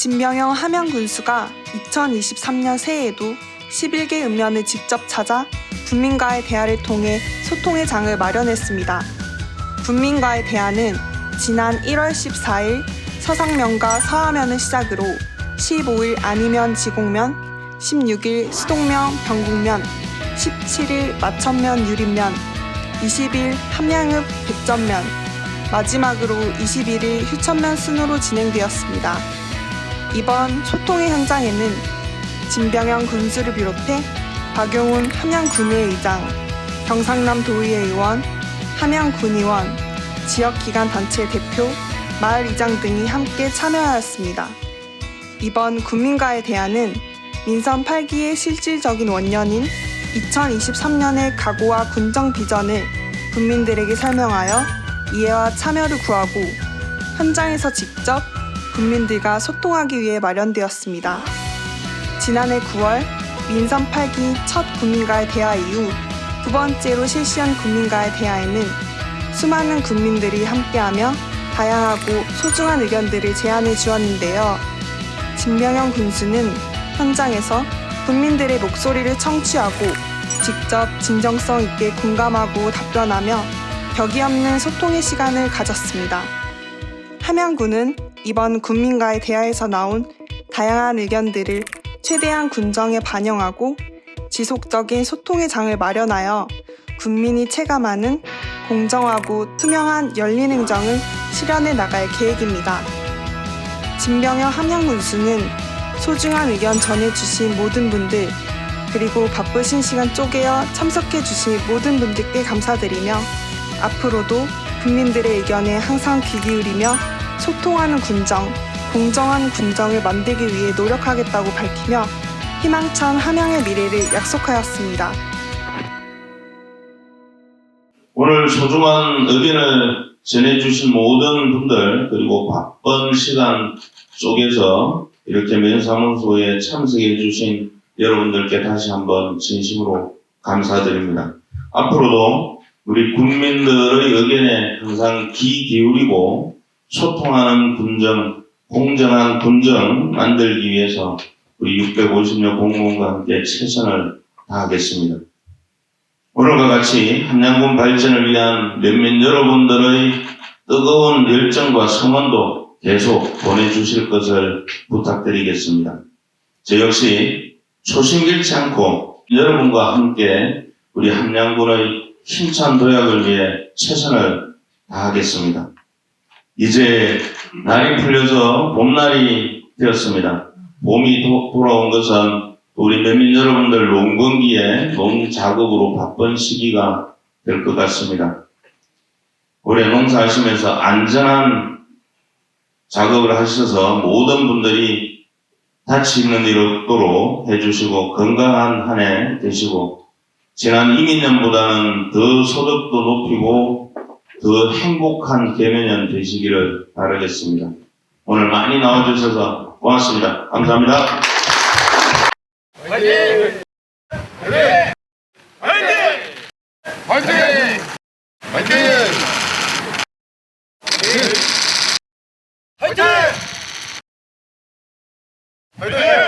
진병영 함양군수가 2023년 새해에도 11개 읍면을 직접 찾아 군민과의 대화를 통해 소통의 장을 마련했습니다. 군민과의 대화는 지난 1월 14일 서상면과 서하면을 시작으로 15일 아니면 지곡면, 16일 수동면, 병국면, 17일 마천면, 유림면, 20일 함양읍 백전면, 마지막으로 21일 휴천면 순으로 진행되었습니다. 이번 소통의 현장에는 진병영 군수를 비롯해 박용훈 함양군의 의장, 경상남 도의회 의원, 함양군의원, 지역기관단체 대표, 마을 이장 등이 함께 참여하였습니다. 이번 군민과의 대화는 민선 8기의 실질적인 원년인 2023년의 각오와 군정 비전을 국민들에게 설명하여 이해와 참여를 구하고 현장에서 직접 국민들과 소통하기 위해 마련되었습니다. 지난해 9월 민선 8기 첫 국민과의 대화 이후 두 번째로 실시한 국민과의 대화에는 수많은 국민들이 함께하며 다양하고 소중한 의견들을 제안해 주었는데요. 진명영 군수는 현장에서 국민들의 목소리를 청취하고 직접 진정성 있게 공감하고 답변하며 벽이 없는 소통의 시간을 가졌습니다. 함양군은 이번 군민과의 대화에서 나온 다양한 의견들을 최대한 군정에 반영하고 지속적인 소통의 장을 마련하여 국민이 체감하는 공정하고 투명한 열린 행정을 실현해 나갈 계획입니다. 진병영 함양군수는 소중한 의견 전해주신 모든 분들 그리고 바쁘신 시간 쪼개어 참석해주신 모든 분들께 감사드리며 앞으로도 국민들의 의견에 항상 귀 기울이며 소통하는 군정, 공정한 군정을 만들기 위해 노력하겠다고 밝히며 희망찬 함양의 미래를 약속하였습니다. 오늘 소중한 의견을 전해주신 모든 분들 그리고 바쁜 시간 속에서 이렇게 면사무소에 참석해 주신 여러분들께 다시 한번 진심으로 감사드립니다. 앞으로도 우리 국민들의 의견에 항상 귀 기울이고 소통하는 군정, 공정한 군정 만들기 위해서 우리 650여 공무원과 함께 최선을 다하겠습니다. 오늘과 같이 함양군 발전을 위한 면민 여러분들의 뜨거운 열정과 성원도 계속 보내주실 것을 부탁드리겠습니다. 저 역시 초심 잃지 않고 여러분과 함께 우리 함양군의 힘찬 도약을 위해 최선을 다하겠습니다. 이제 날이 풀려서 봄날이 되었습니다. 봄이 도- 돌아온 것은 우리 면민 여러분들 농번기에 농 작업으로 바쁜 시기가 될 것 같습니다. 올해 농사하시면서 안전한 작업을 하셔서 모든 분들이 다치는 일 없도록 해주시고 건강한 한 해 되시고 지난 이민년보다는 더 소득도 높이고 더 행복한 개면년 되시기를 바라겠습니다. 오늘 많이 나와주셔서 고맙습니다. 감사합니다. 화이팅! 화이팅! 화이팅! 화이팅! 화이팅! 화이팅!